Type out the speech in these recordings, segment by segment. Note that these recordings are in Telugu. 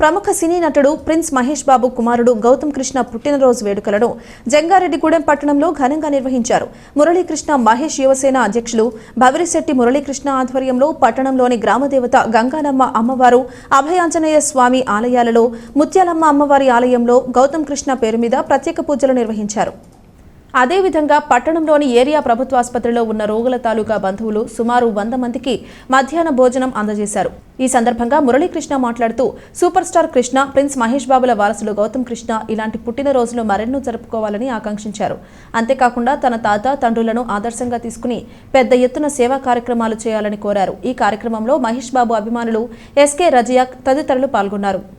ప్రముఖ సినీ నటుడు ప్రిన్స్ మహేష్ బాబు కుమారుడు గౌతమ్ కృష్ణ పుట్టినరోజు వేడుకలను జంగారెడ్డిగూడెం పట్టణంలో ఘనంగా నిర్వహించారు. మురళీకృష్ణ మహేష్ యువసేన అధ్యక్షులు భవిరిశెట్టి మురళీకృష్ణ ఆధ్వర్యంలో పట్టణంలోని గ్రామదేవత గంగానమ్మ అమ్మవారు అభయాంజనేయ స్వామి ఆలయాలలో ముత్యాలమ్మ అమ్మవారి ఆలయంలో గౌతమ్ కృష్ణ పేరు మీద ప్రత్యేక పూజలు నిర్వహించారు. అదేవిధంగా పట్టణంలోని ఏరియా ప్రభుత్వ ఆసుపత్రిలో ఉన్న రోగుల తాలూకా బంధువులు సుమారు వంద మందికి మధ్యాహ్న భోజనం అందజేశారు. ఈ సందర్భంగా మురళీకృష్ణ మాట్లాడుతూ super star Krishna prince Mahesh బాబుల వారసులు గౌతమ్ కృష్ణ ఇలాంటి పుట్టినరోజులు మరెన్నో జరుపుకోవాలని ఆకాంక్షించారు. అంతేకాకుండా తన తాత తండ్రులను ఆదర్శంగా తీసుకుని పెద్ద ఎత్తున సేవా కార్యక్రమాలు చేయాలని కోరారు. ఈ కార్యక్రమంలో మహేష్ బాబు అభిమానులు ఎస్కే రజియాక్ తదితరులు పాల్గొన్నారు.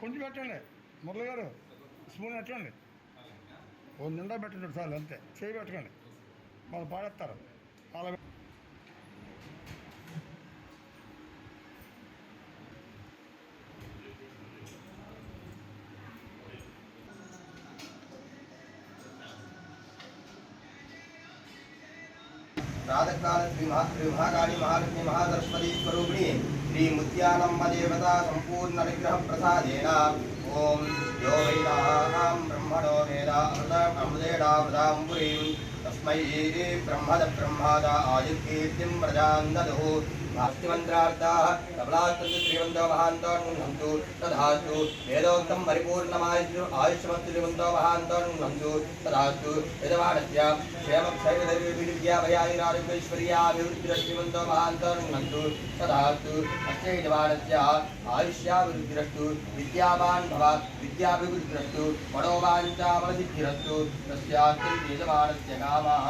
కొంచెం పెట్టండి. మురళి గారు స్పూన్ పెట్టండి. ఓ నిండా పెట్టండి చాలు అంతే. చేయి పెట్టకండి. వాళ్ళు పాడేస్తారు. అలా प्रातःकाल श्री महा श्री महाकाली महालक्ष्मी महासरस्वती स्वरूपिणी श्री मुद्यानम्ब देवता सम्पूर्ण अनुग्रह प्रसादेन ओम यो वैदाहां ब्रह्मणो वेदा अमृत अमृतेडामृताम्बुरीं तस्मै ब्रह्मद ब्रह्माद आयुर्कीर्तिं प्रजां ददुः भक्तिमन्त्रार्थाः कमलास्तु श्रीमन्तो महान्तो नुहन्तु तथास्तु वेदोक्तं परिपूर्णमायुषु आयुष्मन्तु श्रीमन्तो महान्तो नुहन्तु तथास्तु यजमानस्य क्षेमक्षैर्विद्याभयानिरारोग्यैश्वर्याभिवृद्धिरश्रीमन्तो महान्तो नुहन्तु तथास्तु अस्य यजमानस्य आयुष्याभिवृद्धिरस्तु विद्यावान् भव विद्याभिवृद्धिरस्तु मनोवाञ्चामलसिद्धिरस्तु तस्यास्तु यजमानस्य नमः